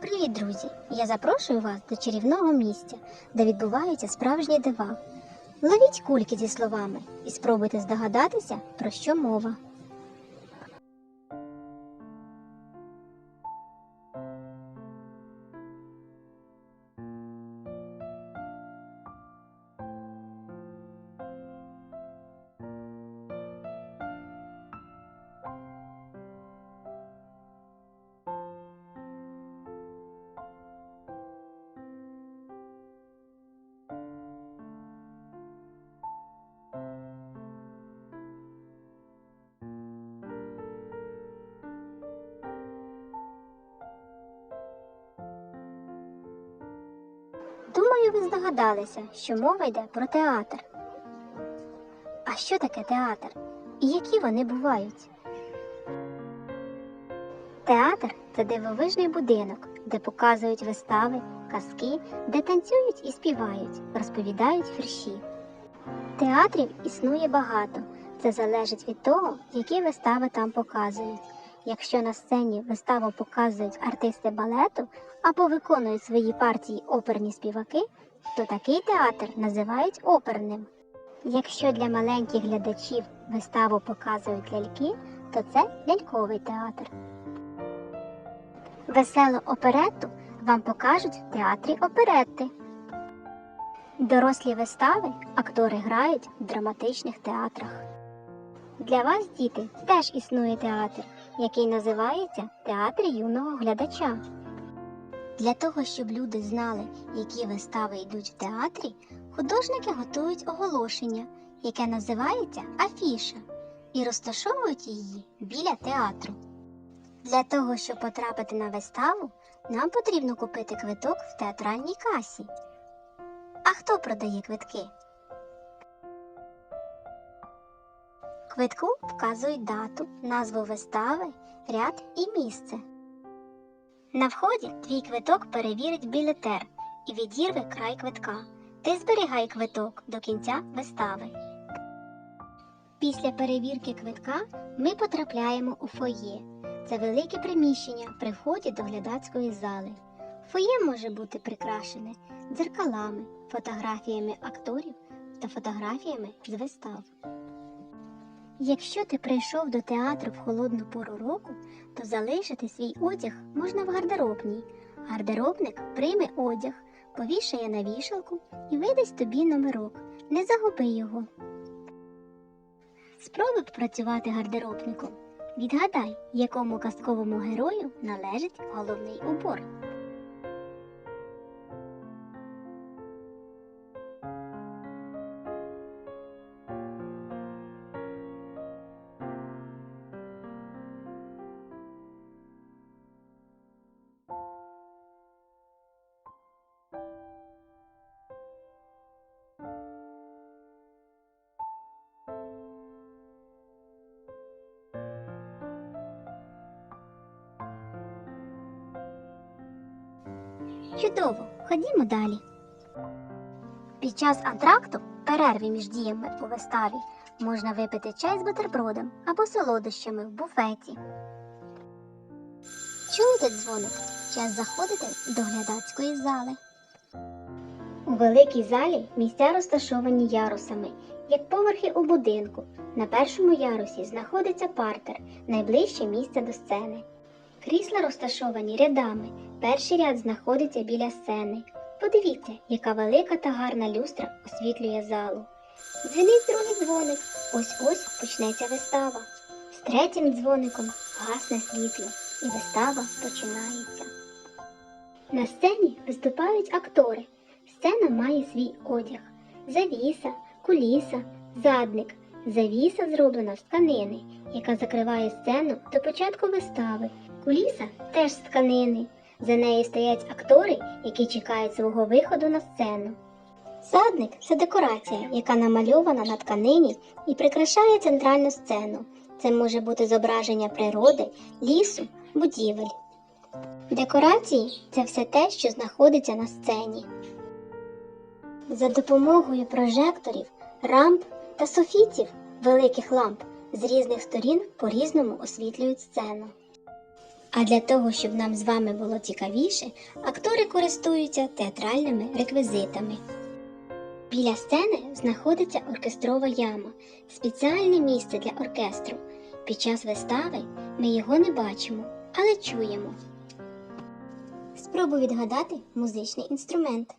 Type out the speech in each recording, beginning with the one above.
Привіт, друзі! Я запрошую вас до чарівного місця, де відбуваються справжні дива. Ловіть кульки зі словами і спробуйте здогадатися, про що мова. Ви здогадалися, що мова йде про театр. А що таке театр? І які вони бувають? Театр це дивовижний будинок, де показують вистави, казки, де танцюють і співають, розповідають вірші. Театрів існує багато. Це залежить від того, які вистави там показують. Якщо на сцені виставу показують артисти балету або виконують свої партії оперні співаки, то такий театр називають оперним. Якщо для маленьких глядачів виставу показують ляльки, то це ляльковий театр. Веселу оперетту вам покажуть в театрі оперетти. Дорослі вистави актори грають в драматичних театрах. Для вас, діти, теж існує театр, який називається Театр юного глядача. Для того, щоб люди знали, які вистави йдуть в театрі, художники готують оголошення, яке називається афіша, і розташовують її біля театру. Для того, щоб потрапити на виставу, нам потрібно купити квиток в театральній касі. А хто продає квитки? Квитку вказують дату, назву вистави, ряд і місце. На вході твій квиток перевірить білетер і відірве край квитка. Ти зберігай квиток до кінця вистави. Після перевірки квитка ми потрапляємо у фоє. Це велике приміщення при вході до глядацької зали. Фоє може бути прикрашене дзеркалами, фотографіями акторів та фотографіями з вистав. Якщо ти прийшов до театру в холодну пору року, то залишити свій одяг можна в гардеробній. Гардеробник прийме одяг, повішає на вішалку і видасть тобі номерок. Не загуби його. Спробуй працювати гардеробником. Відгадай, якому казковому герою належить головний убор. Чудово, ходімо далі. Під час антракту, перерви між діями у виставі, можна випити чай з бутербродом або солодощами в буфеті. Чуєте дзвоник? Час заходити до глядацької зали. У великій залі місця розташовані ярусами, як поверхи у будинку. На першому ярусі знаходиться партер, найближче місце до сцени. Крісла розташовані рядами. Перший ряд знаходиться біля сцени. Подивіться, яка велика та гарна люстра освітлює залу. Дзвінить другий дзвоник. Ось ось почнеться вистава. З третім дзвоником гасне світло, і вистава починається. На сцені виступають актори. Сцена має свій одяг: завіса, куліса, задник. Завіса зроблена з тканини, яка закриває сцену до початку вистави. Куліса теж з тканини. За нею стоять актори, які чекають свого виходу на сцену. Задник це декорація, яка намальована на тканині і прикрашає центральну сцену. Це може бути зображення природи, лісу, будівель. Декорації це все те, що знаходиться на сцені. За допомогою прожекторів, рамп та софітів великих ламп з різних сторін по-різному освітлюють сцену. А для того, щоб нам з вами було цікавіше, актори користуються театральними реквізитами. Біля сцени знаходиться оркестрова яма, спеціальне місце для оркестру. Під час вистави ми його не бачимо, але чуємо. Спробуй відгадати музичний інструмент.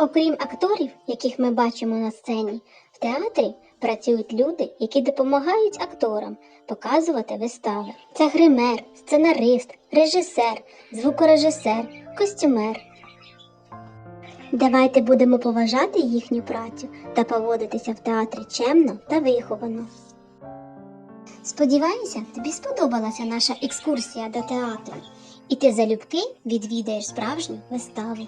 Окрім акторів, яких ми бачимо на сцені, в театрі працюють люди, які допомагають акторам показувати вистави. Це гример, сценарист, режисер, звукорежисер, костюмер. Давайте будемо поважати їхню працю та поводитися в театрі чемно та виховано. Сподіваюся, тобі сподобалася наша екскурсія до театру, і ти залюбки відвідаєш справжню виставу.